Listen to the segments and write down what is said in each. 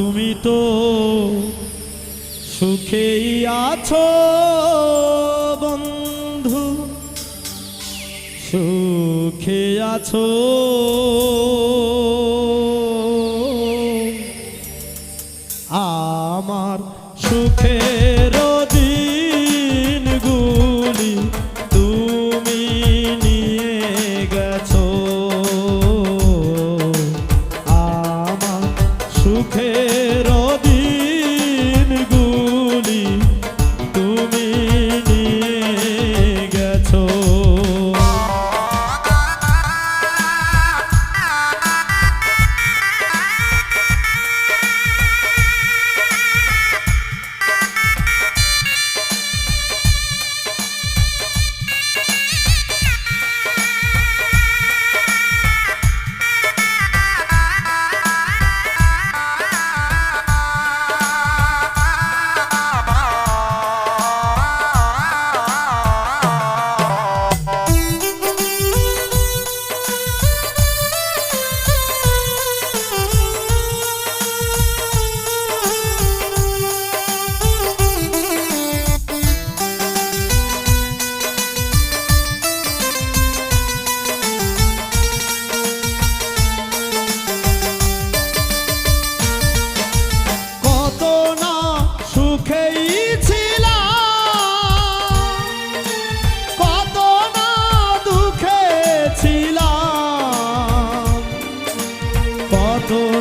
তুমি তো সুখেই আছো বন্ধু। সুখে আছো। আমার সুখের সুখের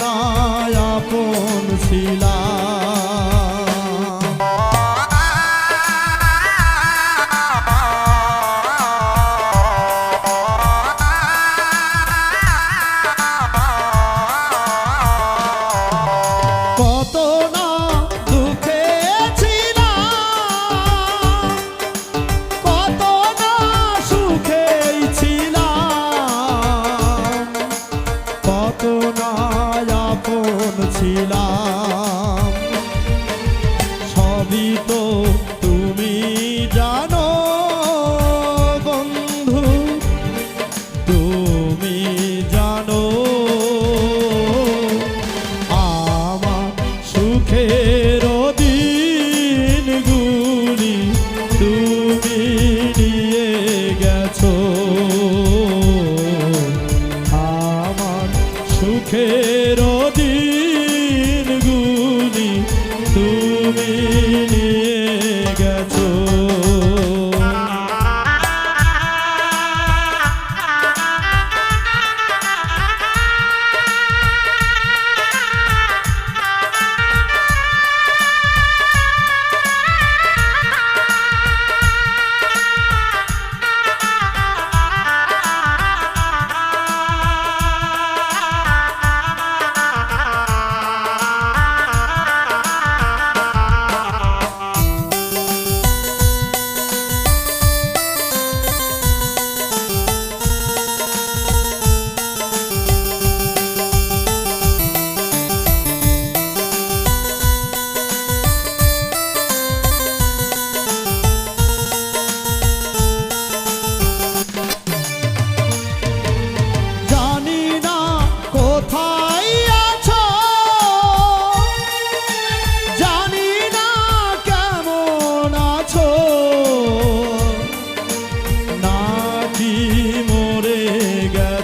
না আপন ছিলাম। কত না ছিলাম। সবই তো তুমি জানো বন্ধু, তুমি জানো আমার সুখের দিনগুলি তুমি নিয়ে গেছো। আমার সুখের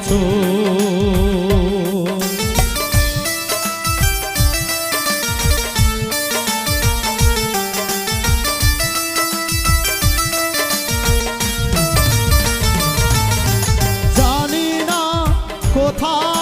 আছো। জানি না কোথায়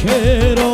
quiero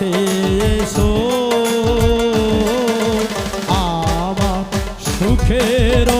কাছে এসো আমার সুখের